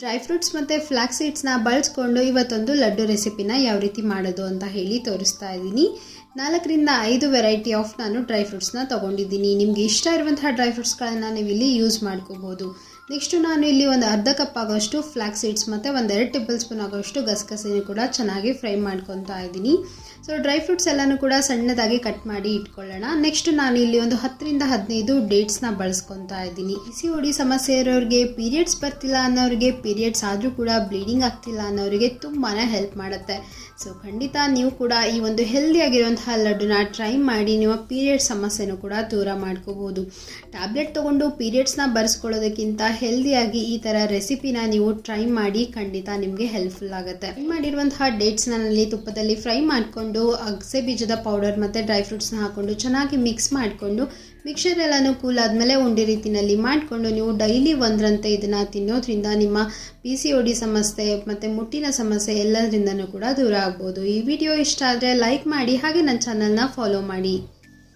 Dry fruits ಮತ್ತು flax ಸೀಡ್ಸ್ನ ಬಳಸ್ಕೊಂಡು ಇವತ್ತೊಂದು ಲಡ್ಡು ರೆಸಿಪಿನ ಯಾವ ರೀತಿ ಮಾಡೋದು ಅಂತ ಹೇಳಿ ತೋರಿಸ್ತಾ ಇದ್ದೀನಿ ನಾಲ್ಕರಿಂದ ಐದು ವೆರೈಟಿ ಆಫ್ ನಾನು ಡ್ರೈ ಫ್ರೂಟ್ಸ್ನ ತೊಗೊಂಡಿದ್ದೀನಿ. ನಿಮಗೆ ಇಷ್ಟ ಇರುವಂತಹ ಡ್ರೈ ಫ್ರೂಟ್ಸ್ಗಳನ್ನು ನೀವು ಇಲ್ಲಿ ಯೂಸ್ ಮಾಡ್ಕೋಬೋದು. ನೆಕ್ಸ್ಟು ನಾನು ಇಲ್ಲಿ ಒಂದು ಅರ್ಧ ಕಪ್ ಆಗೋಷ್ಟು ಫ್ಲ್ಯಾಕ್ ಸೀಡ್ಸ್ ಮತ್ತು ಒಂದೆರಡು ಟೇಬಲ್ ಸ್ಪೂನ್ ಆಗೋಷ್ಟು ಗಸಗಸೆನೂ ಕೂಡ ಚೆನ್ನಾಗಿ ಫ್ರೈ ಮಾಡ್ಕೊತಾ ಇದ್ದೀನಿ. ಸೊ ಡ್ರೈ ಫ್ರೂಟ್ಸ್ ಎಲ್ಲನೂ ಕೂಡ ಸಣ್ಣದಾಗಿ ಕಟ್ ಮಾಡಿ ಇಟ್ಕೊಳ್ಳೋಣ. ನೆಕ್ಸ್ಟ್ ನಾನು ಇಲ್ಲಿ ಒಂದು ಹತ್ತರಿಂದ ಹದಿನೈದು ಡೇಟ್ಸ್ನ ಬಳಸ್ಕೊತಾ ಇದ್ದೀನಿ. ಬಿಸಿ ಓಡಿ ಸಮಸ್ಯೆ ಇರೋರಿಗೆ ಪೀರಿಯಡ್ಸ್ ಬರ್ತಿಲ್ಲ ಅನ್ನೋರಿಗೆ ಪೀರಿಯಡ್ಸ್ ಆದರೂ ಕೂಡ ಬ್ಲೀಡಿಂಗ್ ಆಗ್ತಿಲ್ಲ ಅನ್ನೋರಿಗೆ ತುಂಬಾ ಹೆಲ್ಪ್ ಮಾಡುತ್ತೆ. ಸೊ ಖಂಡಿತ ನೀವು ಕೂಡ ಈ ಒಂದು ಹೆಲ್ದಿಯಾಗಿರುವಂತಹ ಲಡ್ಡುನ ಟ್ರೈ ಮಾಡಿ ನಿಮ್ಮ ಪೀರಿಯಡ್ ಸಮಸ್ಯೆನೂ ಕೂಡ ದೂರ ಮಾಡ್ಕೋಬೋದು. ಟ್ಯಾಬ್ಲೆಟ್ ತೊಗೊಂಡು ಪೀರಿಯಡ್ಸ್ನ ಬರೆಸ್ಕೊಳ್ಳೋದಕ್ಕಿಂತ ಹೆಲ್ದಿಯಾಗಿ ಈ ಥರ ರೆಸಿಪಿನ ನೀವು ಟ್ರೈ ಮಾಡಿ ಖಂಡಿತ ನಿಮಗೆ ಹೆಲ್ಪ್ಫುಲ್ ಆಗುತ್ತೆ. ಫ್ರೈ ಮಾಡಿರುವಂತಹ ಡೇಟ್ಸ್ನ ನಲ್ಲಿ ತುಪ್ಪದಲ್ಲಿ ಫ್ರೈ ಮಾಡಿಕೊಂಡು, ಅಗಸೆ ಬೀಜದ ಪೌಡರ್ ಮತ್ತು ಡ್ರೈ ಫ್ರೂಟ್ಸ್ನ ಹಾಕ್ಕೊಂಡು ಚೆನ್ನಾಗಿ ಮಿಕ್ಸ್ ಮಾಡಿಕೊಂಡು ಮಿಕ್ಸರ್ ಎಲ್ಲನೂ ಕೂಲ್ ಆದಮೇಲೆ ಉಂಡೆ ರೀತಿಯಲ್ಲಿ ಮಾಡಿಕೊಂಡು ನೀವು ಡೈಲಿ ಒಂದರಂತೆ ಇದನ್ನು ತಿನ್ನೋದ್ರಿಂದ ನಿಮ್ಮ ಪಿ ಸಿ ಒ ಡಿ ಸಮಸ್ಯೆ ಮತ್ತು ಮುಟ್ಟಿನ ಸಮಸ್ಯೆ ಎಲ್ಲದರಿಂದನೂ ಕೂಡ ದೂರ ಆಗ್ಬೋದು. ಈ ವಿಡಿಯೋ ಇಷ್ಟ ಆದರೆ ಲೈಕ್ ಮಾಡಿ ಹಾಗೆ ನನ್ನ ಚಾನಲ್ನ ಫಾಲೋ ಮಾಡಿ.